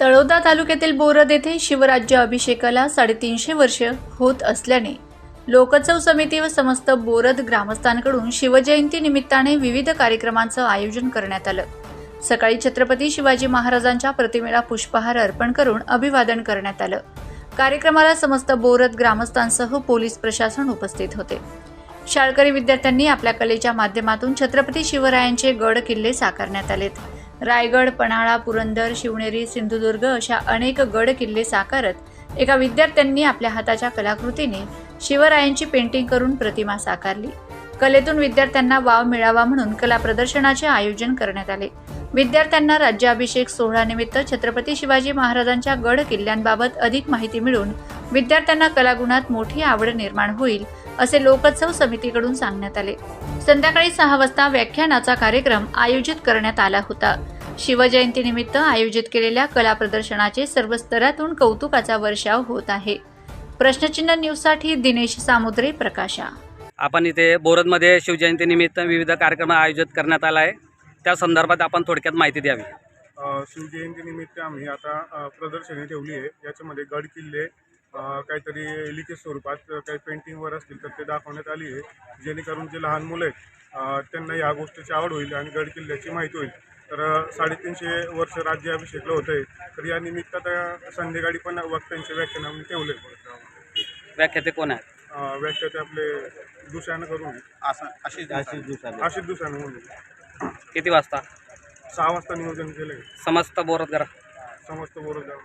तळोदा तालुक्यातील बोरद येथे शिवराज्य अभिषेकाला साडेतीनशे वर्ष होत असल्याने लोकोत्सव समिती व समस्त बोरद ग्रामस्थांकडून शिवजयंती निमित्ताने विविध कार्यक्रमांचं आयोजन करण्यात आलं. सकाळी छत्रपती शिवाजी महाराजांच्या प्रतिमेला पुष्पहार अर्पण करून अभिवादन करण्यात आलं. कार्यक्रमाला समस्त बोरद ग्रामस्थांसह पोलीस प्रशासन उपस्थित होते. शाळकरी विद्यार्थ्यांनी आपल्या कलेच्या माध्यमातून छत्रपती शिवरायांचे गड किल्ले साकारण्यात आलेत. रायगड पन्हाळा पुरंदर शिवनेरी सिंधुदुर्ग अशा अनेक गड किल्ले साकारत एका विद्यार्थ्यांनी आपल्या हाताच्या कलाकृतीने शिवरायांची पेंटिंग करून प्रतिमा साकारली. कलेतून विद्यार्थ्यांना वाव मिळावा म्हणून कला प्रदर्शनाचे आयोजन करण्यात आले. विद्यार्थ्यांना राज्याभिषेक सोहळ्यानिमित्त छत्रपती शिवाजी महाराजांच्या गड किल्ल्यांबाबत अधिक माहिती मिळून विद्यार्थ्यांना कलागुणात मोठी आवड निर्माण होईल असे लोकोत्सव समितीकडून सांगण्यात आले. संध्याकाळी सहा वाजता व्याख्यानाचा कार्यक्रम आयोजित करण्यात आला होता. शिवजयंतीनिमित्त आयोजित केलेल्या कला प्रदर्शनाचे सर्व स्तरातून कौतुकाचा वर्षाव होत आहे. प्रश्नचिन्ह न्यूजसाठी दिनेश सामुद्रे प्रकाशा. आपण इथे बोरदमध्ये शिवजयंतीनिमित्त विविध कार्यक्रम आयोजित करण्यात आला आहे. त्या संदर्भात आपण थोडक्यात माहिती द्यावी. शिवजयंतीनिमित्त आम्ही आता प्रदर्शनी ठेवली आहे. याच्यामध्ये गड किल्ले काहीतरी लिखित स्वरूपात काही पेंटिंगवर असतील तर ते दाखवण्यात आली आहे. जेणेकरून जे लहान मुलं आहेत त्यांना या गोष्टीची आवड होईल आणि गड किल्ल्याची माहिती होईल. तर साडेतीनशे वर्ष राज्याभिषेकलं होतं आहे तर या निमित्त आता संध्याकाळी पण वक्त्यांचे व्याख्यान आम्ही ठेवले. व्याख्याते कोण आहेत? व्याख्याते आपले दुसऱ्यानं करून. दिवसाला अशीच दुसऱ्यानं म्हणून. किती वाजता? सहा वाजता नियोजन केलं आहे समस्त बोरदगर समस्त बरोबर